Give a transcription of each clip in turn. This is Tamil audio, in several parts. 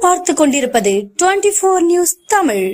பார்த்து கொண்டிருப்பது டுவெண்டி போர் நியூஸ் தமிழ்.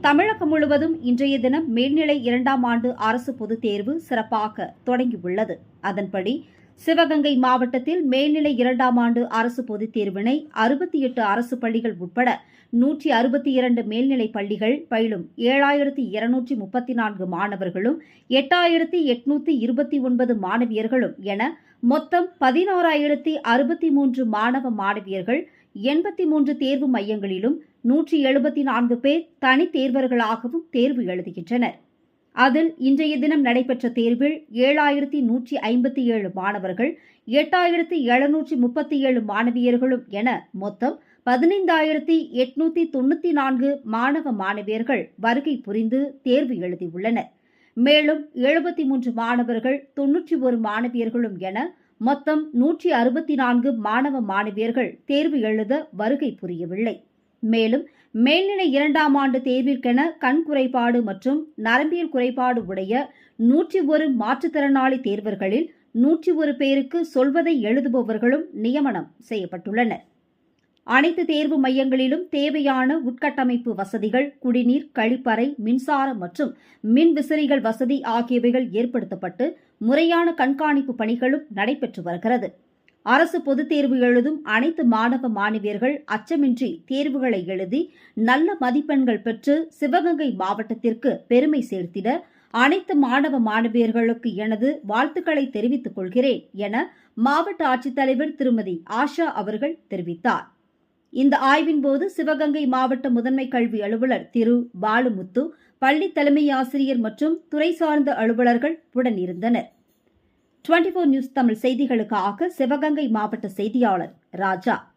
தமிழகம் முழுவதும் இன்றைய தினம் மேல்நிலை இரண்டாம் ஆண்டு அரசு பொதுத் தேர்வு சிறப்பாக தொடங்கியுள்ளது. அதன்படி சிவகங்கை மாவட்டத்தில் மேல்நிலை இரண்டாம் ஆண்டு அரசு பொதுத் தேர்வினை அறுபத்தி எட்டு அரசு பள்ளிகள் உட்பட நூற்றி அறுபத்தி இரண்டு மேல்நிலை பள்ளிகள் பயிலும் ஏழாயிரத்தி இருநூற்றி முப்பத்தி நான்கு மாணவர்களும் எட்டாயிரத்தி எட்நூத்தி இருபத்தி ஒன்பது மாணவியர்களும் என மொத்தம் பதினோராயிரத்தி அறுபத்தி மூன்று மாணவ மாணவியர்கள் எண்பத்தி மூன்று தேர்வு மையங்களிலும் நூற்றி எழுபத்தி நான்கு பேர் தனி தேர்வர்களாகவும் தேர்வு எழுதுகின்றனர். அதில் இன்றைய தினம் நடைபெற்ற தேர்வில் ஏழாயிரத்தி நூற்றி ஐம்பத்தி ஏழு மாணவர்கள் எட்டாயிரத்தி எழுநூற்றி முப்பத்தி ஏழு மாணவியர்களும் என மொத்தம் பதினைந்தாயிரத்தி எட்நூத்தி தொண்ணூத்தி நான்கு மாணவ மாணவியர்கள் வருகை புரிந்து தேர்வு எழுதியுள்ளனர். மேலும் எழுபத்தி மூன்று மாணவர்கள் தொன்னூற்றி ஒரு மாணவியர்களும் என மொத்தம் நூற்றி அறுபத்தி நான்கு மாணவ மாணவியர்கள் தேர்வு எழுத வருகை புரியவில்லை. மேலும் மேல்நிலை இரண்டாம் ஆண்டு தேர்விற்கென கண் குறைபாடு மற்றும் நரம்பியல் குறைபாடு உடைய நூற்றி ஒரு மாற்றுத்திறனாளி தேர்வர்களில் நூற்றி ஒரு பேருக்கு சொல்வதை எழுதுபவர்களும் நியமனம் செய்யப்பட்டுள்ளனர். அனைத்து தேர்வு மையங்களிலும் தேவையான உட்கட்டமைப்பு வசதிகள் குடிநீர் கழிப்பறை மின்சாரம் மற்றும் மின் விசிறிகள் வசதி ஆகியவைகள் ஏற்படுத்தப்பட்டு முறையான கண்காணிப்பு பணிகளும் நடைபெற்று வருகிறது. அரசு பொதுத் தேர்வு எழுதும் அனைத்து மாணவ மாணவியர்கள் அச்சமின்றி தேர்வுகளை எழுதி நல்ல மதிப்பெண்கள் பெற்று சிவகங்கை மாவட்டத்திற்கு பெருமை சேர்த்திட அனைத்து மாணவ மாணவியர்களுக்கு எனது வாழ்த்துக்களை தெரிவித்துக் கொள்கிறேன் என மாவட்ட ஆட்சித்தலைவர் திருமதி ஆஷா அவர்கள் தெரிவித்தார். இந்த ஆய்வின் போது சிவகங்கை மாவட்ட முதன்மை கல்வி அலுவலர் திரு பாலுமுத்து பள்ளி தலைமை ஆசிரியர் மற்றும் துறை சார்ந்த அலுவலர்கள் உடனிருந்தனர் டுவெண்டி நியூஸ் தமிழ் செய்திகளுக்காக சிவகங்கை மாவட்ட செய்தியாளர் ராஜா.